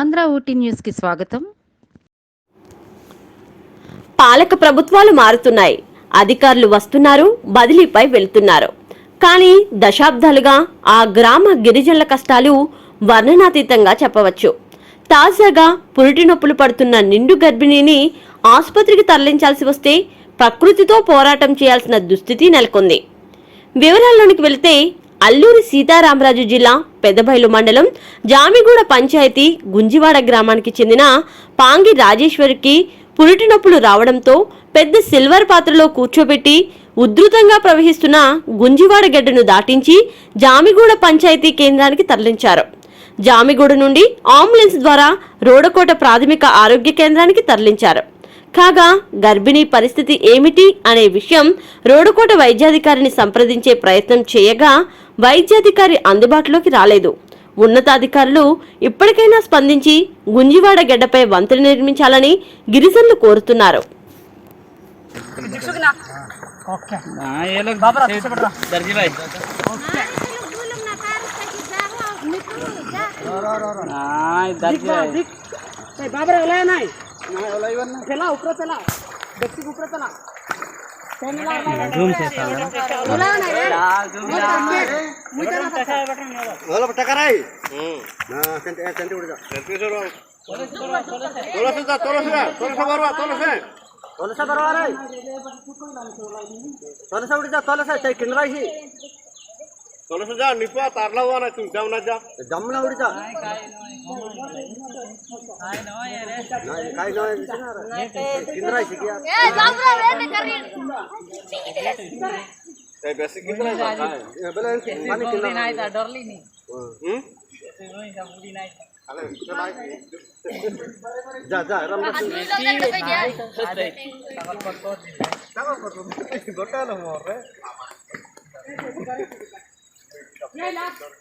ఆంధ్ర ఊటీ న్యూస్కి స్వాగతం. పాలక ప్రభుత్వాలు మారుతున్నాయి. అధికారులు వస్తున్నారు బదిలీపై వెళ్తున్నారు. కానీ దశాబ్దాలుగా ఆ గ్రామ గిరిజనుల కష్టాలు వర్ణనాతీతంగా చెప్పవచ్చు. తాజాగా పురిటి నొప్పులు పడుతున్న నిండు గర్భిణిని ఆసుపత్రికి తరలించాల్సి వస్తే ప్రకృతితో పోరాటం చేయాల్సిన దుస్థితి నెలకొంది. వివరాల్లోనికి వెళితే అల్లూరి సీతారామరాజు జిల్లా పెదబైలు మండలం జామిగూడ పంచాయతీ గుంజివాడ గ్రామానికి చెందిన పాంగి రాజేశ్వరికి పురిటి నొప్పులు రావడంతో పెద్ద సిల్వర్ పాత్రలో కూర్చోబెట్టి ఉధృతంగా ప్రవహిస్తున్న గుంజివాడ గడ్డను దాటించి జామిగూడ పంచాయతీ కేంద్రానికి తరలించారు. జామిగూడ నుండి అంబులెన్స్ ద్వారా రోడకోట ప్రాథమిక ఆరోగ్య కేంద్రానికి తరలించారు. కాగా గర్భిణీ పరిస్థితి ఏమిటి అనే విషయం రోడకోట వైద్యాధికారిని సంప్రదించే ప్రయత్నం చేయగా వైద్యాధికారి అందుబాటులోకి రాలేదు. ఉన్నతాధికారులు ఇప్పటికైనా స్పందించి గుంజివాడ గడ్డపై వంతెన నిర్మించాలని గిరిజనులు కోరుతున్నారు. नाही ओला इवन नाही. चला उपरा चला. दक्षिण उपरा चला. తొలస బరువారు తొలస ఉడిదా తొలస కింద రాసి थोडस जा निपा तारला हुआ ना तू जाऊन जा जमला उडीचा काय जा जा राम गोटा Gracias.